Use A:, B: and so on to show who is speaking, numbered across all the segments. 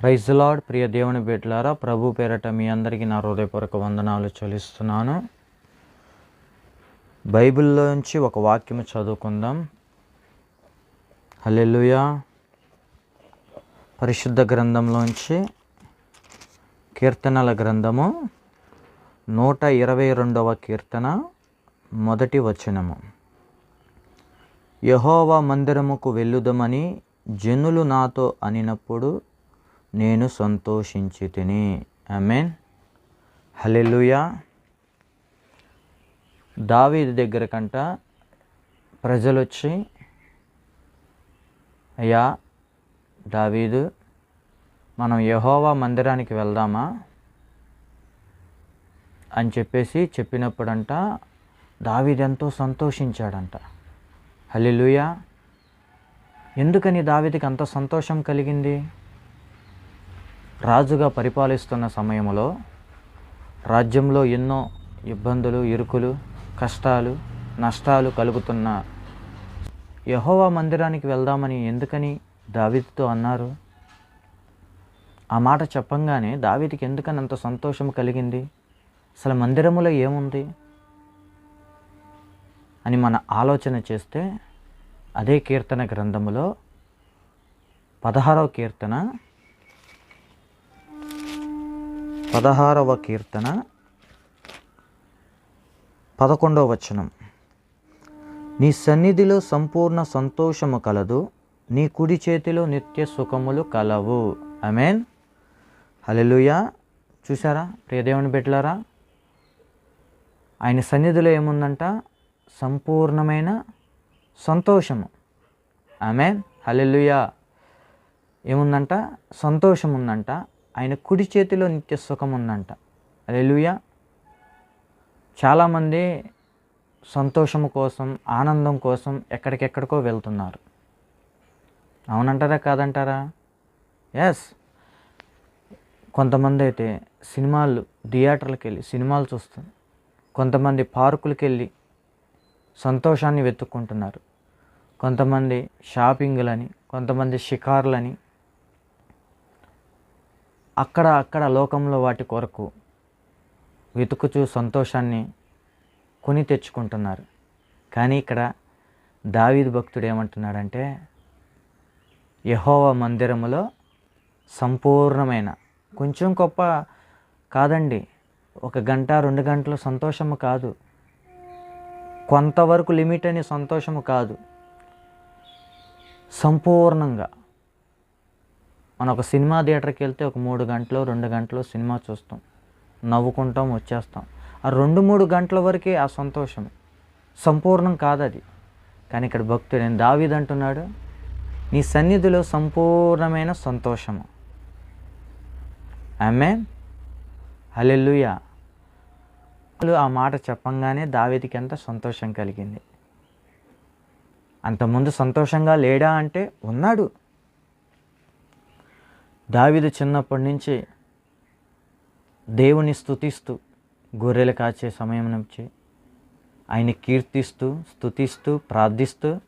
A: Praise lord ప్రియ దేవుని బిడ్డలారా ప్రభు పేరట మీ అందరికీ నా హృదయపూర్వక వందనాలు చెల్లిస్తున్నాను. బైబిల్లోంచి ఒక వాక్యం చదువుకుందాం. హలెలుయా పరిశుద్ధ గ్రంథంలోంచి కీర్తనల గ్రంథము నూట ఇరవై రెండవ కీర్తన మొదటి వచనము. యహోవా మందిరముకు వెళ్ళుదమని జనులు నాతో అనినప్పుడు నేను సంతోషించి తిని మీన్ హలెలుయా దావీది దగ్గర కంట ప్రజలు వచ్చి అయ్యా దావీదు మనం యహోవా మందిరానికి వెళ్దామా? అని చెప్పేసి చెప్పినప్పుడంట దావీదు ఎంతో సంతోషించాడంట. హలిలుయా ఎందుకని దావీదికి అంత సంతోషం కలిగింది? రాజుగా పరిపాలిస్తున్న సమయంలో రాజ్యంలో ఎన్నో ఇబ్బందులు ఇరుకులు కష్టాలు నష్టాలు కలుగుతున్న యహోవా మందిరానికి వెళ్దామని ఎందుకని దావిద్తో అన్నారు? ఆ మాట చెప్పంగానే దావీదికి ఎందుకని అంత సంతోషం కలిగింది? అసలు మందిరములో ఏముంది? అని మన ఆలోచన చేస్తే అదే కీర్తన గ్రంథములో పదహారవ కీర్తన పదహారవ కీర్తన పదకొండవ వచనం. నీ సన్నిధిలో సంపూర్ణ సంతోషము కలదు నీ కుడి చేతిలో నిత్య సుఖములు కలవు. అమేన్ హలెలుయా చూసారా ప్రియదేవుని బిడ్డలారా ఆయన సన్నిధిలో ఏముందంట? సంపూర్ణమైన సంతోషము. ఆమెన్. హలెలుయా ఏముందంట? సంతోషం ఉందంట ఆయన కుడి చేతిలో నిత్య సుఖం ఉందంట. అలెలుయ చాలామంది సంతోషం కోసం ఆనందం కోసం ఎక్కడికెక్కడికో వెళ్తున్నారు. అవునంటారా కాదంటారా? ఎస్ కొంతమంది అయితే సినిమాలు థియేటర్లకు వెళ్ళి సినిమాలు చూస్తారు కొంతమంది పార్కులకు వెళ్ళి సంతోషాన్ని వెతుక్కుంటున్నారు. కొంతమంది షాపింగ్లని కొంతమంది షికార్లని అక్కడ అక్కడ లోకంలో వాటి కొరకు వెతుకుచూ సంతోషాన్ని కొని తెచ్చుకుంటున్నారు. కానీ ఇక్కడ దావీదు భక్తుడు ఏమంటున్నాడంటే యహోవ మందిరములో సంపూర్ణమైన కొంచెం గొప్ప కాదండి ఒక గంట రెండు గంటలు సంతోషము కాదు. కొంతవరకు లిమిట్ అని సంతోషము కాదు. సంపూర్ణంగా. మనం ఒక సినిమా థియేటర్కి వెళ్తే ఒక మూడు గంటలు రెండు గంటలు సినిమా చూస్తాం. నవ్వుకుంటాం వచ్చేస్తాం. ఆ రెండు మూడు గంటల వరకే ఆ సంతోషం. సంపూర్ణం కాదు అది కానీ ఇక్కడ భక్తుడు నేను దావీద్ అంటున్నాడు? నీ సన్నిధిలో సంపూర్ణమైన సంతోషము. ఆమె హలెల్లుయా. ఆ మాట చెప్పంగానే దావీదికి ఎంత సంతోషం కలిగింది. అంతకుముందు సంతోషంగా లేడా అంటే ఉన్నాడు. దావీదు చిన్నప్పటి నుంచి దేవుని స్థుతిస్తూ గొర్రెలు కాచే సమయం నుంచి ఆయన కీర్తిస్తూ స్తుతిస్తూ ప్రార్థిస్తూ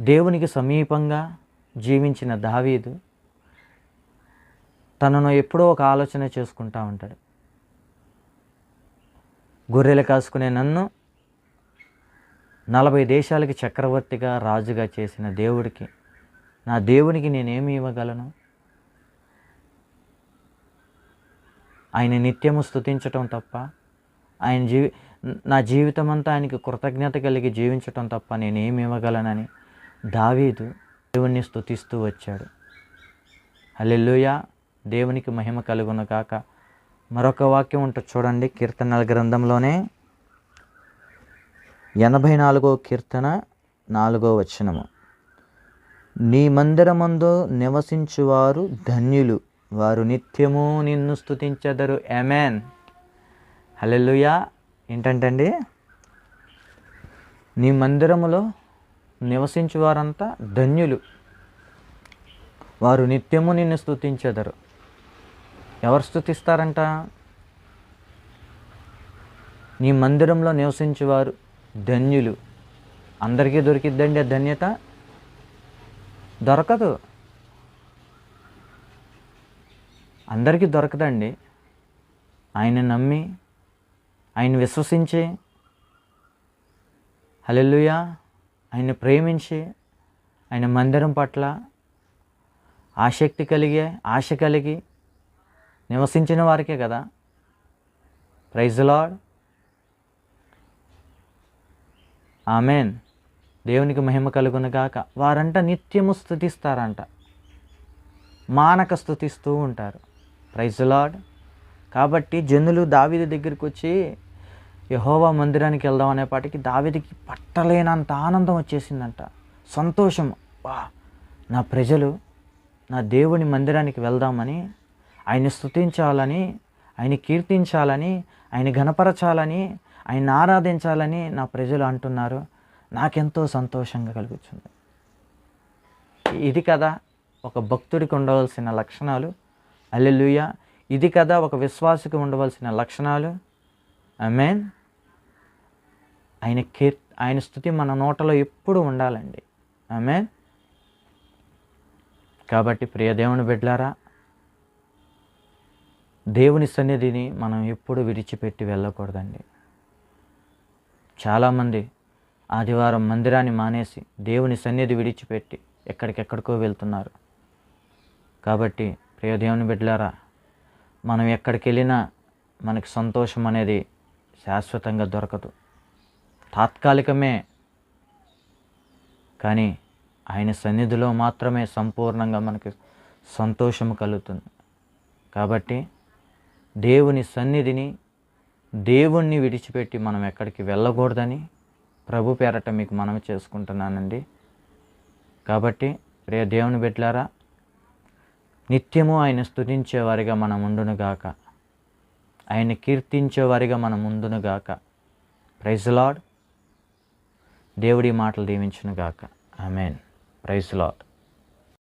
A: దేవునికి సమీపంగా జీవించిన దావీదు తనను ఎప్పుడో ఒక ఆలోచన చేసుకుంటా ఉంటాడు. గొర్రెలు కాసుకునే నన్ను నలభై దేశాలకి చక్రవర్తిగా రాజుగా చేసిన దేవుడికి నా దేవునికి నేనేమి ఇవ్వగలను? ఆయన నిత్యము స్థుతించటం తప్ప ఆయన జీవి నా జీవితం అంతా ఆయనకి కృతజ్ఞత కలిగి జీవించటం తప్ప నేనేమి ఇవ్వగలనని దావీదు దేవుణ్ణి స్థుతిస్తూ వచ్చాడు. అల్లెల్లుయ దేవునికి మహిమ కలుగును కాక మరొక వాక్యం ఉంటుంది చూడండి కీర్తనల గ్రంథంలోనే ఎనభై నాలుగో కీర్తన నాలుగో వచనము. నీ మందిరమందు నివసించువారు ధన్యులు. వారు నిత్యము నిన్ను స్థుతించదరు ఎమెన్ హలెలుయా ఏంటంటండి? నీ మందిరములో నివసించువారంతా ధన్యులు. వారు నిత్యము నిన్ను స్తుతించెదరు. ఎవరు స్థుతిస్తారంట నీ మందిరంలో నివసించేవారు ధన్యులు. అందరికీ దొరికిద్దండి ఆ ధన్యత? దొరకదు. అందరికీ దొరకదండి. ఆయన నమ్మి ఆయన విశ్వసించి హల్లెలూయా ఆయన ప్రేమించి ఆయన మందిరం పట్ల ఆసక్తి కలిగి ఆశ కలిగి నివసించిన వారికే కదా. ప్రైజ్ లాడ్ ఆమెన్ దేవునికి మహిమ కలుగును గాక. వారంట నిత్యము స్థుతిస్తారంట మానక స్థుతిస్తూ ఉంటారు. ప్రైజ్ లాడ్ కాబట్టి జనులు దావిది దగ్గరికి వచ్చి యహోవా మందిరానికి వెళ్దాం అనేపాటికి దావిదికి పట్టలేనంత ఆనందం వచ్చేసిందంట. సంతోషం. వా నా ప్రజలు నా దేవుని మందిరానికి వెళ్దామని ఆయన స్తుతించాలని ఆయన కీర్తించాలని ఆయన గణపరచాలని ఆయన ఆరాధించాలని నా ప్రజలు అంటున్నారు. నాకెంతో సంతోషంగా కలుగుతుంది. ఇది కదా ఒక భక్తుడికి ఉండవలసిన లక్షణాలు. అల్లెలుయ. ఇది కదా ఒక విశ్వాసకి ఉండవలసిన లక్షణాలు. మీన్ ఆయన కీర్ ఆయన స్థుతి మన నోటలో ఎప్పుడు ఉండాలండి. మీన్ కాబట్టి ప్రియదేవుని బిడ్లారా బిడ్డలారా దేవుని సన్నిధిని మనం ఎప్పుడు విడిచిపెట్టి వెళ్ళకూడదండి. చాలామంది ఆదివారం మందిరాన్ని మానేసి దేవుని సన్నిధి విడిచిపెట్టి ఎక్కడికెక్కడికో వెళ్తున్నారు. కాబట్టి ప్రియదేవుని బిడ్డలారా మనం ఎక్కడికి వెళ్ళినా మనకి సంతోషం అనేది శాశ్వతంగా దొరకదు. తాత్కాలికమే కానీ ఆయన సన్నిధిలో మాత్రమే సంపూర్ణంగా మనకి సంతోషం కలుగుతుంది. కాబట్టి దేవుని సన్నిధిని దేవుణ్ణి విడిచిపెట్టి మనం ఎక్కడికి వెళ్ళకూడదని ప్రభు పేరట మీకు మనం చేసుకుంటున్నానండి. కాబట్టి ప్రియ దేవుని బిడ్డలారా నిత్యము ఆయన స్థుతించేవారిగా మనం ఉండునుగాక ఆయన కీర్తించేవారిగా మనం ఉండునుగాక ప్రైజ్ లాడ్ దేవుడి మాటలు దీవించునుగాక ఆమెన్ ప్రైజ్ లాడ్